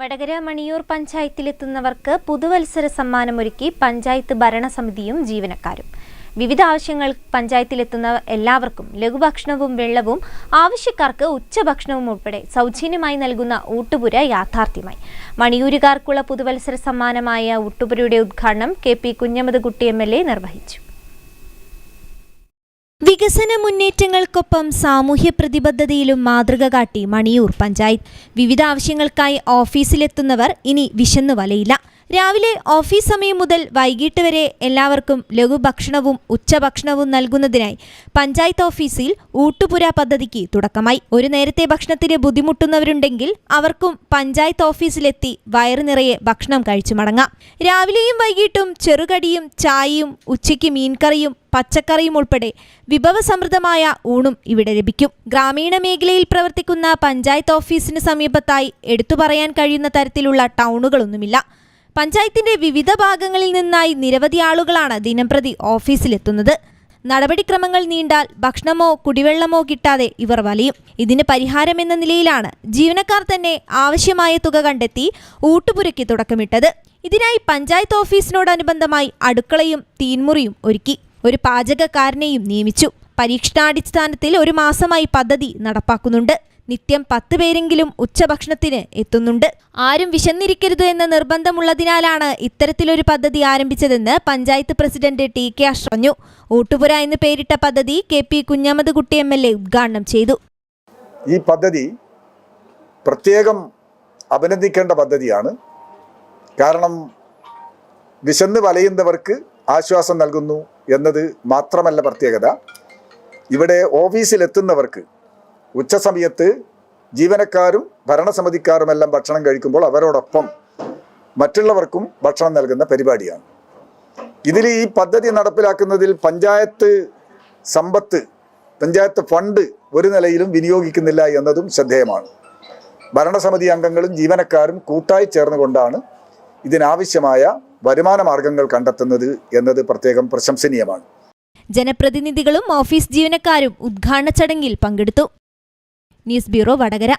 വടകര മണിയൂർ പഞ്ചായത്തിലെത്തുന്നവർക്ക് പുതുവത്സര സമ്മാനമൊരുക്കി പഞ്ചായത്ത് ഭരണസമിതിയും ജീവനക്കാരും. വിവിധ ആവശ്യങ്ങൾ പഞ്ചായത്തിലെത്തുന്ന എല്ലാവർക്കും ലഘുഭക്ഷണവും വെള്ളവും ആവശ്യക്കാർക്ക് ഉച്ചഭക്ഷണവും ഉൾപ്പെടെ സൗജന്യമായി നൽകുന്ന ഊട്ടുപുര യാഥാർത്ഥ്യമായി. മണിയൂരുകാർക്കുള്ള പുതുവത്സര സമ്മാനമായ ഊട്ടുപുരയുടെ ഉദ്ഘാടനം K P Kunhammadkutty M L A നിർവഹിച്ചു. വികസന മുന്നേറ്റങ്ങൾക്കൊപ്പം സാമൂഹ്യ പ്രതിബദ്ധതയിലും മാതൃക കാട്ടി മണിയൂർ പഞ്ചായത്ത്. വിവിധ ആവശ്യങ്ങൾക്കായി ഓഫീസിലെത്തുന്നവർ ഇനി വിശന്നു വലയില്ല രാവിലെ ഓഫീസ് സമയം മുതൽ വൈകിട്ട് വരെ എല്ലാവർക്കും ലഘുഭക്ഷണവും ഉച്ചഭക്ഷണവും നൽകുന്നതിനായി പഞ്ചായത്ത് ഓഫീസിൽ ഊട്ടുപുര പദ്ധതിക്ക് തുടക്കമായി. ഒരു നേരത്തെ ഭക്ഷണത്തിന് ബുദ്ധിമുട്ടുന്നവരുണ്ടെങ്കിൽ അവർക്കും പഞ്ചായത്ത് ഓഫീസിലെത്തി വയറു നിറയെ ഭക്ഷണം കഴിച്ചു മടങ്ങാം. രാവിലെയും വൈകിട്ടും ചെറുകടിയും ചായയും ഉച്ചയ്ക്ക് മീൻകറിയും പച്ചക്കറിയും ഉൾപ്പെടെ വിഭവസമൃദ്ധമായ ഊണും ഇവിടെ ലഭിക്കും. ഗ്രാമീണ മേഖലയിൽ പ്രവർത്തിക്കുന്ന പഞ്ചായത്ത് ഓഫീസിന് സമീപത്തായി എടുത്തു പറയാൻ കഴിയുന്ന തരത്തിലുള്ള ടൗണുകളൊന്നുമില്ല. പഞ്ചായത്തിന്റെ വിവിധ ഭാഗങ്ങളിൽ നിന്നായി നിരവധി ആളുകളാണ് ദിനംപ്രതി ഓഫീസിലെത്തുന്നത്. നടപടിക്രമങ്ങൾ നീണ്ടാൽ ഭക്ഷണമോ കുടിവെള്ളമോ കിട്ടാതെ ഇവർ വലയും. ഇതിന് പരിഹാരമെന്ന നിലയിലാണ് ജീവനക്കാർ തന്നെ ആവശ്യമായ തുക കണ്ടെത്തി ഊട്ടുപുരയ്ക്ക് തുടക്കമിട്ടത്. ഇതിനായി പഞ്ചായത്ത് ഓഫീസിനോടനുബന്ധമായി അടുക്കളയും തീൻമുറിയും ഒരുക്കി. ഒരു പാചകക്കാരനെയും നിയമിച്ചു. പരീക്ഷണാടിസ്ഥാനത്തിൽ ഒരു മാസമായി പദ്ധതി നടപ്പാക്കുന്നുണ്ട്. നിത്യം പത്ത് പേരെങ്കിലും ഉച്ചഭക്ഷണത്തിന് എത്തുന്നുണ്ട്. ആരും വിശന്നിരിക്കരുത് എന്ന നിർബന്ധമുള്ളതിനാലാണ് ഇത്തരത്തിലൊരു പദ്ധതി ആരംഭിച്ചതെന്ന് പഞ്ചായത്ത് പ്രസിഡന്റ് ടി കെ അഷ് പറഞ്ഞു. ഊട്ടുപുര എന്ന് പേരിട്ട പദ്ധതി കെ പി കുഞ്ഞമ്മദ് കുട്ടി എം എൽ എ ഉദ്ഘാടനം ചെയ്തു. ഈ പദ്ധതി പ്രത്യേകം അഭിനന്ദിക്കേണ്ട പദ്ധതിയാണ്. കാരണം വിശന്ന് വലയുന്നവർക്ക് ആശ്വാസം നൽകുന്നു എന്നത് മാത്രമല്ല പ്രത്യേകത. ഇവിടെ ഓഫീസിലെത്തുന്നവർക്ക് ഉച്ചസമയത്ത് ജീവനക്കാരും ഭരണസമിതിക്കാരുമെല്ലാം ഭക്ഷണം കഴിക്കുമ്പോൾ അവരോടൊപ്പം മറ്റുള്ളവർക്കും ഭക്ഷണം നൽകുന്ന പരിപാടിയാണ്. ഇതിൽ ഈ പദ്ധതി നടപ്പിലാക്കുന്നതിൽ പഞ്ചായത്ത് സമ്പത്ത് പഞ്ചായത്ത് ഫണ്ട് ഒരു നിലയിലും വിനിയോഗിക്കുന്നില്ല എന്നതും ശ്രദ്ധേയമാണ്. ഭരണസമിതി അംഗങ്ങളും ജീവനക്കാരും കൂട്ടായി ചേർന്നുകൊണ്ടാണ് ഇതിനാവശ്യമായ വരുമാന മാർഗങ്ങൾ കണ്ടെത്തുന്നത് എന്നത് പ്രത്യേകം പ്രശംസനീയമാണ്. ജനപ്രതിനിധികളും ഓഫീസ് ജീവനക്കാരും ഉദ്ഘാടന ചടങ്ങിൽ പങ്കെടുത്തു. News bureau Vadakara